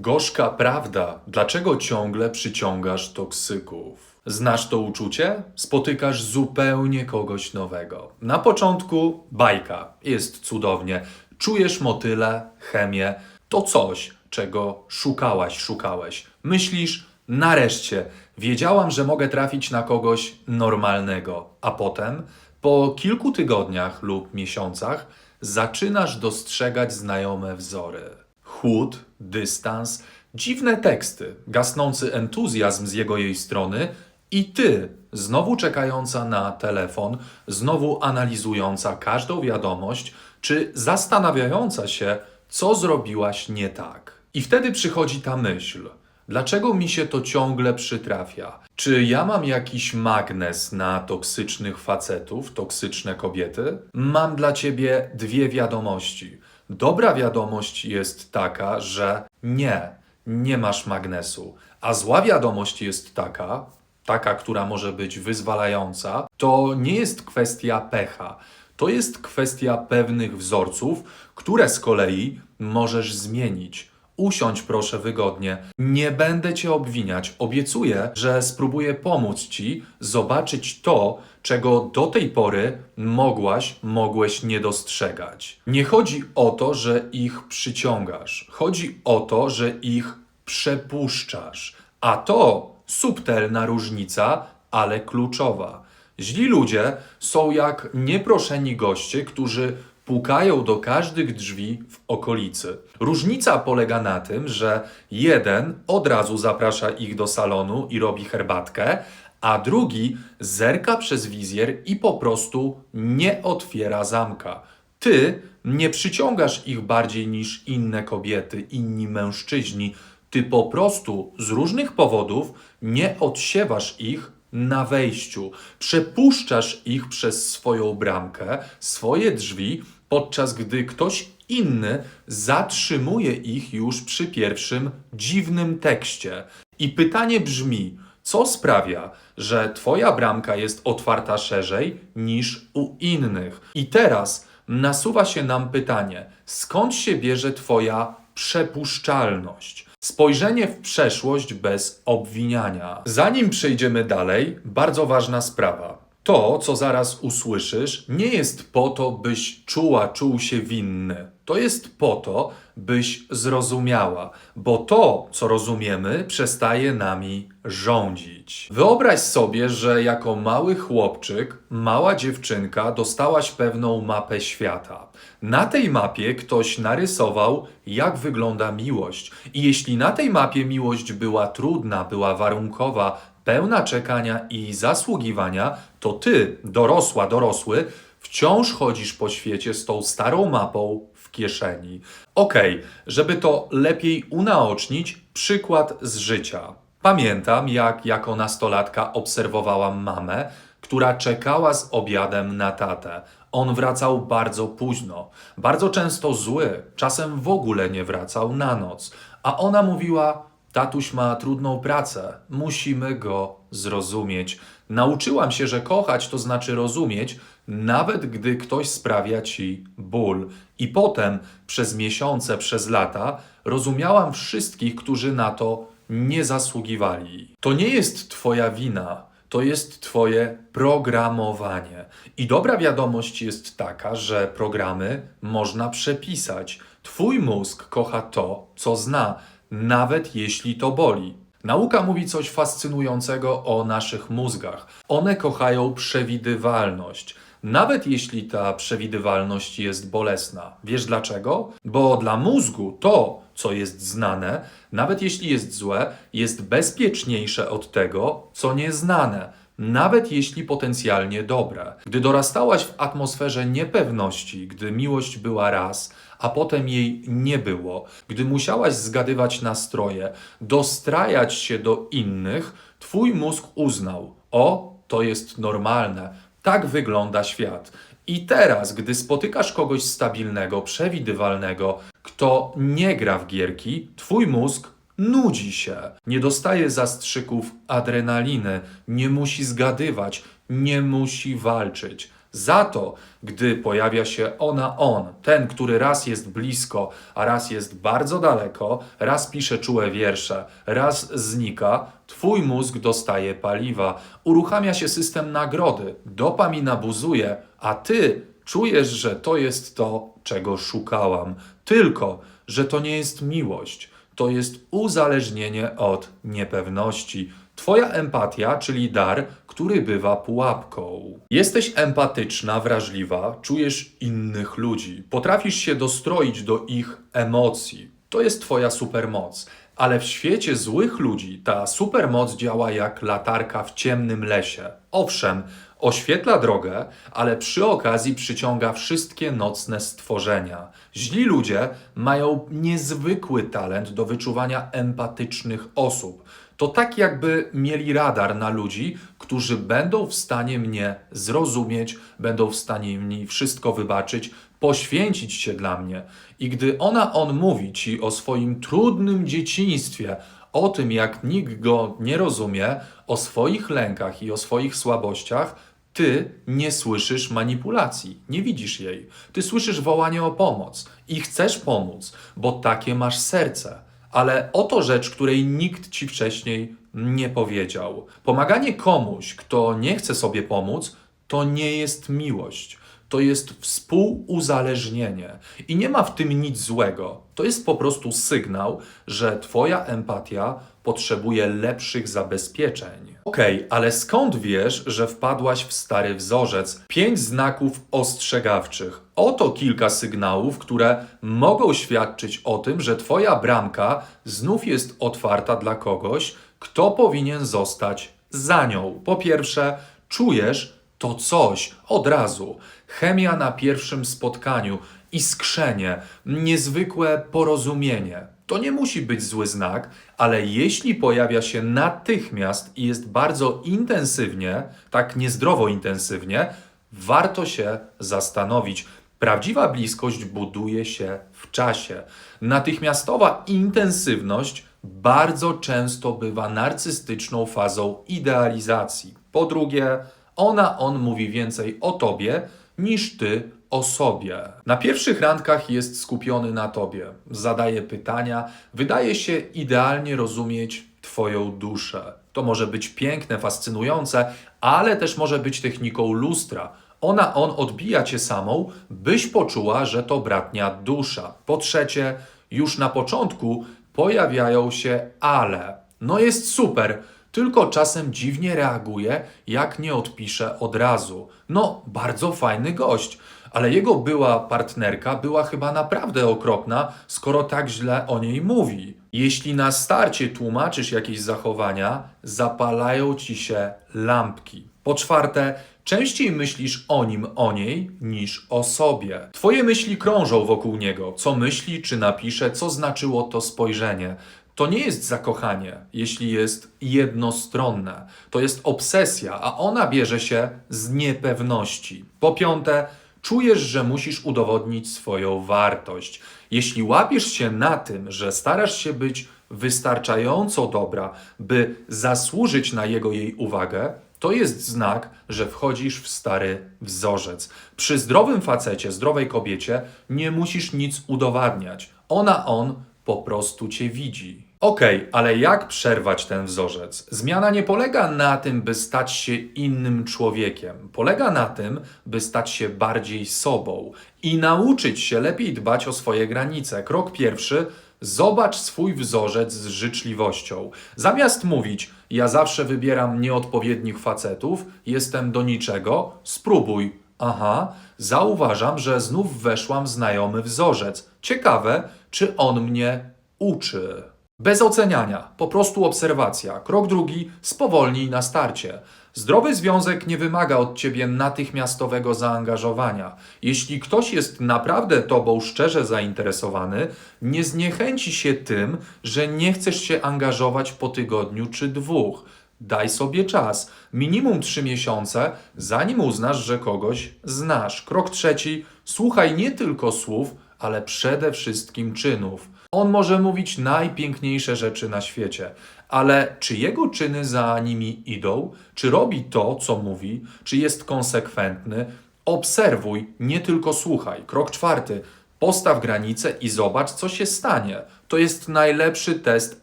Gorzka prawda, dlaczego ciągle przyciągasz toksyków? Znasz to uczucie? Spotykasz zupełnie kogoś nowego. Na początku bajka, jest cudownie. Czujesz motyle, chemię, to coś, czego szukałaś, szukałeś. Myślisz, nareszcie, wiedziałam, że mogę trafić na kogoś normalnego. A potem, po kilku tygodniach lub miesiącach, zaczynasz dostrzegać znajome wzory. Chłód, dystans, dziwne teksty, gasnący entuzjazm z jego jej strony i ty, znowu czekająca na telefon, znowu analizująca każdą wiadomość, czy zastanawiająca się, co zrobiłaś nie tak. I wtedy przychodzi ta myśl. Dlaczego mi się to ciągle przytrafia? Czy ja mam jakiś magnes na toksycznych facetów, toksyczne kobiety? Mam dla ciebie dwie wiadomości. Dobra wiadomość jest taka, że nie, nie masz magnesu. A zła wiadomość jest taka, taka, która może być wyzwalająca, to nie jest kwestia pecha. To jest kwestia pewnych wzorców, które z kolei możesz zmienić. Usiądź proszę wygodnie. Nie będę cię obwiniać. Obiecuję, że spróbuję pomóc ci zobaczyć to, czego do tej pory mogłaś, mogłeś nie dostrzegać. Nie chodzi o to, że ich przyciągasz. Chodzi o to, że ich przepuszczasz. A to subtelna różnica, ale kluczowa. Źli ludzie są jak nieproszeni goście, którzy pukają do każdych drzwi w okolicy. Różnica polega na tym, że jeden od razu zaprasza ich do salonu i robi herbatkę, a drugi zerka przez wizjer i po prostu nie otwiera zamka. Ty nie przyciągasz ich bardziej niż inne kobiety, inni mężczyźni. Ty po prostu z różnych powodów nie odsiewasz ich na wejściu. Przepuszczasz ich przez swoją bramkę, swoje drzwi, podczas gdy ktoś inny zatrzymuje ich już przy pierwszym dziwnym tekście. I pytanie brzmi: co sprawia, że Twoja bramka jest otwarta szerzej niż u innych? I teraz nasuwa się nam pytanie: skąd się bierze Twoja przepuszczalność? Spojrzenie w przeszłość bez obwiniania. Zanim przejdziemy dalej, bardzo ważna sprawa. To, co zaraz usłyszysz, nie jest po to, byś czuła, czuł się winny. To jest po to, byś zrozumiała, bo to, co rozumiemy, przestaje nami rządzić. Wyobraź sobie, że jako mały chłopczyk, mała dziewczynka dostałaś pewną mapę świata. Na tej mapie ktoś narysował, jak wygląda miłość. I jeśli na tej mapie miłość była trudna, była warunkowa, pełna czekania i zasługiwania, to ty, dorosła, dorosły, wciąż chodzisz po świecie z tą starą mapą w kieszeni. Okej, żeby to lepiej unaocznić, przykład z życia. Pamiętam, jak jako nastolatka obserwowałam mamę, która czekała z obiadem na tatę. On wracał bardzo późno, bardzo często zły, czasem w ogóle nie wracał na noc, a ona mówiła: Tatuś ma trudną pracę, musimy go zrozumieć. Nauczyłam się, że kochać to znaczy rozumieć, nawet gdy ktoś sprawia ci ból. I potem, przez miesiące, przez lata, rozumiałam wszystkich, którzy na to nie zasługiwali. To nie jest Twoja wina, to jest Twoje programowanie. I dobra wiadomość jest taka, że programy można przepisać. Twój mózg kocha to, co zna, nawet jeśli to boli. Nauka mówi coś fascynującego o naszych mózgach. One kochają przewidywalność. Nawet jeśli ta przewidywalność jest bolesna. Wiesz dlaczego? Bo dla mózgu to, co jest znane, nawet jeśli jest złe, jest bezpieczniejsze od tego, co nieznane, nawet jeśli potencjalnie dobre. Gdy dorastałaś w atmosferze niepewności, gdy miłość była raz, a potem jej nie było, gdy musiałaś zgadywać nastroje, dostrajać się do innych, twój mózg uznał: O, to jest normalne, tak wygląda świat. I teraz, gdy spotykasz kogoś stabilnego, przewidywalnego, kto nie gra w gierki, twój mózg nudzi się, nie dostaje zastrzyków adrenaliny, nie musi zgadywać, nie musi walczyć. Za to, gdy pojawia się ona, on, ten, który raz jest blisko, a raz jest bardzo daleko, raz pisze czułe wiersze, raz znika, twój mózg dostaje paliwa, uruchamia się system nagrody, dopamina buzuje, a ty czujesz, że to jest to, czego szukałam. Tylko, że to nie jest miłość, to jest uzależnienie od niepewności. Twoja empatia, czyli dar, który bywa pułapką. Jesteś empatyczna, wrażliwa, czujesz innych ludzi, potrafisz się dostroić do ich emocji. To jest Twoja supermoc. Ale w świecie złych ludzi ta supermoc działa jak latarka w ciemnym lesie. Owszem, oświetla drogę, ale przy okazji przyciąga wszystkie nocne stworzenia. Źli ludzie mają niezwykły talent do wyczuwania empatycznych osób. To tak jakby mieli radar na ludzi, którzy będą w stanie mnie zrozumieć, będą w stanie mi wszystko wybaczyć, poświęcić się dla mnie. I gdy ona, on mówi ci o swoim trudnym dzieciństwie, o tym, jak nikt go nie rozumie, o swoich lękach i o swoich słabościach, ty nie słyszysz manipulacji, nie widzisz jej. Ty słyszysz wołanie o pomoc i chcesz pomóc, bo takie masz serce. Ale oto rzecz, której nikt ci wcześniej nie powiedział. Pomaganie komuś, kto nie chce sobie pomóc, to nie jest miłość. To jest współuzależnienie. I nie ma w tym nic złego. To jest po prostu sygnał, że Twoja empatia potrzebuje lepszych zabezpieczeń. Okej, ale skąd wiesz, że wpadłaś w stary wzorzec? Pięć znaków ostrzegawczych. Oto kilka sygnałów, które mogą świadczyć o tym, że Twoja bramka znów jest otwarta dla kogoś, kto powinien zostać za nią. Po pierwsze, czujesz to coś od razu. Chemia na pierwszym spotkaniu, iskrzenie, niezwykłe porozumienie. To nie musi być zły znak, ale jeśli pojawia się natychmiast i jest bardzo intensywnie, tak niezdrowo intensywnie, warto się zastanowić. Prawdziwa bliskość buduje się w czasie. Natychmiastowa intensywność bardzo często bywa narcystyczną fazą idealizacji. Po drugie, ona, on mówi więcej o tobie niż ty o sobie. Na pierwszych randkach jest skupiony na tobie, zadaje pytania, wydaje się idealnie rozumieć twoją duszę. To może być piękne, fascynujące, ale też może być techniką lustra. Ona, on odbija cię samą, byś poczuła, że to bratnia dusza. Po trzecie, już na początku pojawiają się ale. No jest super, tylko czasem dziwnie reaguje, jak nie odpisze od razu. No, bardzo fajny gość, ale jego była partnerka była chyba naprawdę okropna, skoro tak źle o niej mówi. Jeśli na starcie tłumaczysz jakieś zachowania, zapalają ci się lampki. Po czwarte, częściej myślisz o nim, o niej, niż o sobie. Twoje myśli krążą wokół niego. Co myśli, czy napisze, co znaczyło to spojrzenie. To nie jest zakochanie, jeśli jest jednostronne. To jest obsesja, a ona bierze się z niepewności. Po piąte, czujesz, że musisz udowodnić swoją wartość. Jeśli łapiesz się na tym, że starasz się być wystarczająco dobra, by zasłużyć na jego jej uwagę, to jest znak, że wchodzisz w stary wzorzec. Przy zdrowym facecie, zdrowej kobiecie nie musisz nic udowadniać. Ona, on po prostu cię widzi. Okej, ale jak przerwać ten wzorzec? Zmiana nie polega na tym, by stać się innym człowiekiem. Polega na tym, by stać się bardziej sobą i nauczyć się lepiej dbać o swoje granice. Krok pierwszy. Zobacz swój wzorzec z życzliwością. Zamiast mówić, ja zawsze wybieram nieodpowiednich facetów, jestem do niczego, spróbuj. Aha, zauważam, że znów weszłam w znajomy wzorzec. Ciekawe, czy on mnie uczy. Bez oceniania, po prostu obserwacja. Krok drugi, spowolnij na starcie. Zdrowy związek nie wymaga od ciebie natychmiastowego zaangażowania. Jeśli ktoś jest naprawdę tobą szczerze zainteresowany, nie zniechęci się tym, że nie chcesz się angażować po tygodniu czy dwóch. Daj sobie czas, minimum trzy miesiące, zanim uznasz, że kogoś znasz. Krok trzeci, słuchaj nie tylko słów, ale przede wszystkim czynów. On może mówić najpiękniejsze rzeczy na świecie, ale czy jego czyny za nimi idą? Czy robi to, co mówi? Czy jest konsekwentny? obserwuj, nie tylko słuchaj. Krok czwarty. Postaw granice i zobacz, co się stanie. To jest najlepszy test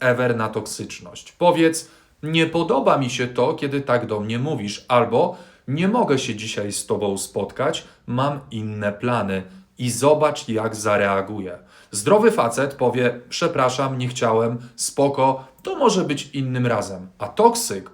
ever na toksyczność. Powiedz, nie podoba mi się to, kiedy tak do mnie mówisz, albo nie mogę się dzisiaj z tobą spotkać, mam inne plany i zobacz, jak zareaguje. Zdrowy facet powie: Przepraszam, nie chciałem, spoko, to może być innym razem. A toksyk,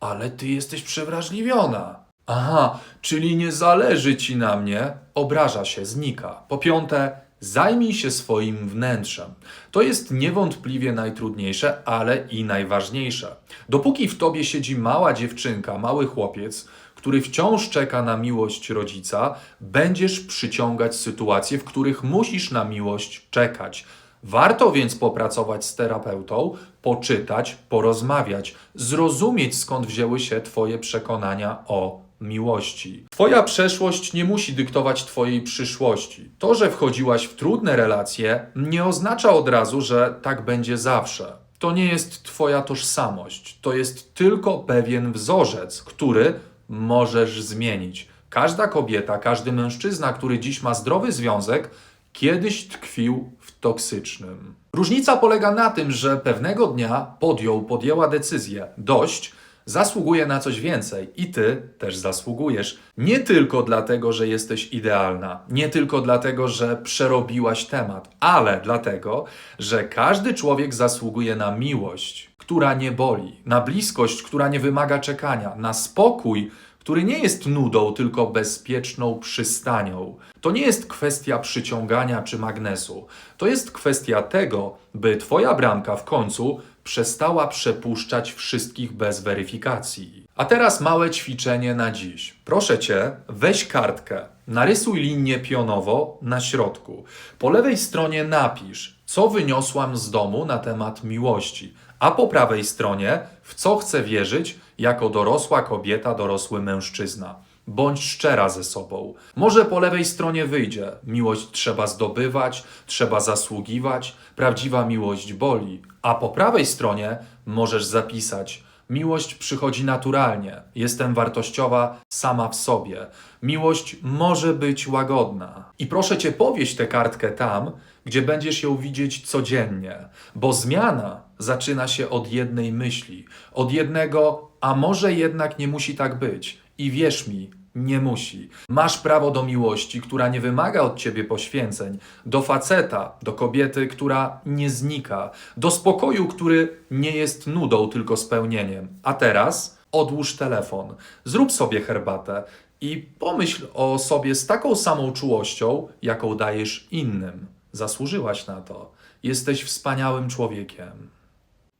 ale ty jesteś przewrażliwiona. Aha, czyli nie zależy ci na mnie, obraża się, znika. Po piąte, zajmij się swoim wnętrzem. To jest niewątpliwie najtrudniejsze, ale i najważniejsze. Dopóki w tobie siedzi mała dziewczynka, mały chłopiec, który wciąż czeka na miłość rodzica, będziesz przyciągać sytuacje, w których musisz na miłość czekać. Warto więc popracować z terapeutą, poczytać, porozmawiać, zrozumieć skąd wzięły się Twoje przekonania o miłości. Twoja przeszłość nie musi dyktować Twojej przyszłości. To, że wchodziłaś w trudne relacje, nie oznacza od razu, że tak będzie zawsze. To nie jest Twoja tożsamość, to jest tylko pewien wzorzec, który możesz zmienić. Każda kobieta, każdy mężczyzna, który dziś ma zdrowy związek, kiedyś tkwił w toksycznym. Różnica polega na tym, że pewnego dnia podjął, podjęła decyzję dość, zasługuje na coś więcej i ty też zasługujesz. Nie tylko dlatego, że jesteś idealna, nie tylko dlatego, że przerobiłaś temat, ale dlatego, że każdy człowiek zasługuje na miłość, która nie boli, na bliskość, która nie wymaga czekania, na spokój, który nie jest nudą, tylko bezpieczną przystanią. To nie jest kwestia przyciągania czy magnesu. To jest kwestia tego, by Twoja bramka w końcu przestała przepuszczać wszystkich bez weryfikacji. A teraz małe ćwiczenie na dziś. Proszę Cię, weź kartkę, narysuj linię pionowo na środku. Po lewej stronie napisz, co wyniosłam z domu na temat miłości, a po prawej stronie, w co chcę wierzyć jako dorosła kobieta, dorosły mężczyzna. Bądź szczera ze sobą. Może po lewej stronie wyjdzie: miłość trzeba zdobywać, trzeba zasługiwać, prawdziwa miłość boli. A po prawej stronie możesz zapisać: miłość przychodzi naturalnie, jestem wartościowa sama w sobie. Miłość może być łagodna. I proszę cię, powieś tę kartkę tam, gdzie będziesz ją widzieć codziennie, bo zmiana zaczyna się od jednej myśli, od jednego, a może jednak nie musi tak być. I wierz mi, nie musi. Masz prawo do miłości, która nie wymaga od ciebie poświęceń, do faceta, do kobiety, która nie znika, do spokoju, który nie jest nudą, tylko spełnieniem. A teraz odłóż telefon, zrób sobie herbatę i pomyśl o sobie z taką samą czułością, jaką dajesz innym. Zasłużyłaś na to. Jesteś wspaniałym człowiekiem.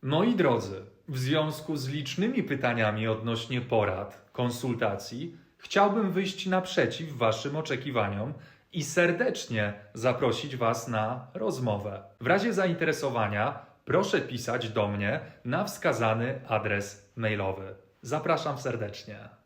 Moi drodzy, w związku z licznymi pytaniami odnośnie porad, konsultacji, chciałbym wyjść naprzeciw Waszym oczekiwaniom i serdecznie zaprosić Was na rozmowę. W razie zainteresowania proszę pisać do mnie na wskazany adres mailowy. Zapraszam serdecznie.